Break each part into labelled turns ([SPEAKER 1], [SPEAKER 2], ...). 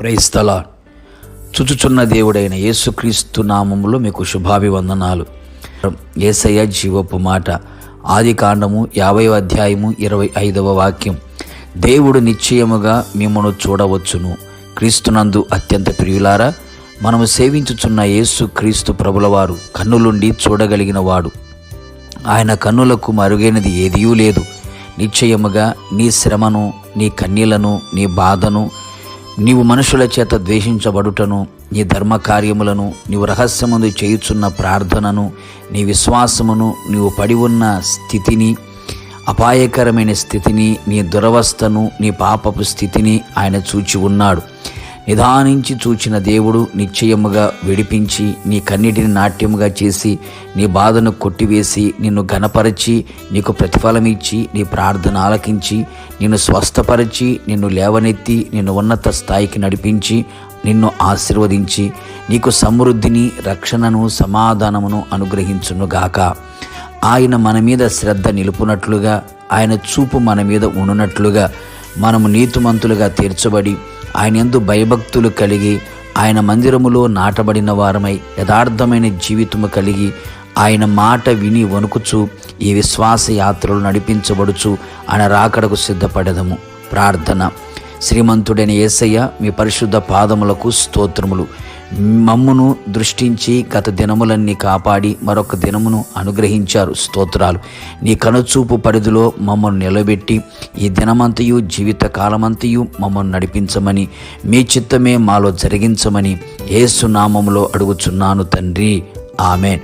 [SPEAKER 1] ప్రైస్తల చుచుచున్న దేవుడైన యేసుక్రీస్తు నామములో మీకు శుభాభివందనాలు. ఏసయ్య జీవపు మాట. ఆది కాండము యాభై అధ్యాయము ఇరవై ఐదవ వాక్యం. దేవుడు నిశ్చయముగా మిమ్మను చూడవచ్చును. క్రీస్తునందు అత్యంత ప్రియులారా మనము సేవించుచున్న యేసు క్రీస్తు ప్రభులవారు కన్నులుండి చూడగలిగిన వాడు. ఆయన కన్నులకు మరుగైనది ఏదియూ లేదు. నిశ్చయముగా నీ శ్రమను నీ కన్నీలను నీ బాధను నీవు మనుషుల చేత ద్వేషించబడుటను నీ ధర్మ కార్యములను నీవు రహస్యముందు చేయుచున్న ప్రార్థనను నీ విశ్వాసమును నీవు పడి ఉన్న స్థితిని అపాయకరమైన స్థితిని నీ దురవస్థను నీ పాపపు స్థితిని ఆయన చూచి ఉన్నాడు. నిదానించి చూచిన దేవుడు నిశ్చయముగా విడిపించి నీ కన్నిటిని నాట్యముగా చేసి నీ బాధను కొట్టివేసి నిన్ను ఘనపరచి నీకు ప్రతిఫలం ఇచ్చి నీ ప్రార్థన ఆలకించి నిన్ను స్వస్థపరిచి నిన్ను లేవనెత్తి నిన్ను ఉన్నత స్థాయికి నడిపించి నిన్ను ఆశీర్వదించి నీకు సమృద్ధిని రక్షణను సమాధానమును అనుగ్రహించునుగాక. ఆయన మన మీద శ్రద్ధ నిలుపునట్లుగా ఆయన చూపు మన మీద ఉండునట్లుగా మనము నీతిమంతులుగా తీర్చబడి ఆయన ఎందు భయభక్తులు కలిగి ఆయన మందిరములో నాటబడిన వారమై యథార్థమైన జీవితము కలిగి ఆయన మాట విని వణుకుచు ఈ విశ్వాస యాత్రలు నడిపించబడుచు ఆయన రాకడకు సిద్ధపడదము. ప్రార్థన. శ్రీమంతుడైన యేసయ్య మీ పరిశుద్ధ పాదములకు స్తోత్రములు. మమ్మును దృష్టించి గత దినములన్నీ కాపాడి మరొక దినమును అనుగ్రహించారు స్తోత్రాలు. నీ కనుచూపు పరిధిలో మమ్మల్ని నిలబెట్టి ఈ దినమంతయు జీవిత కాలమంతయు మమ్మల్ని నడిపించమని మీ చిత్తమే మాలో జరిగించమని ఏసునామములో అడుగుచున్నాను తండ్రి. ఆమెన్.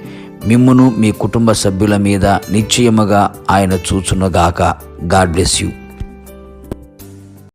[SPEAKER 1] మిమ్మును మీ కుటుంబ సభ్యుల మీద నిశ్చయముగా ఆయన చూచునుగాక. God bless you.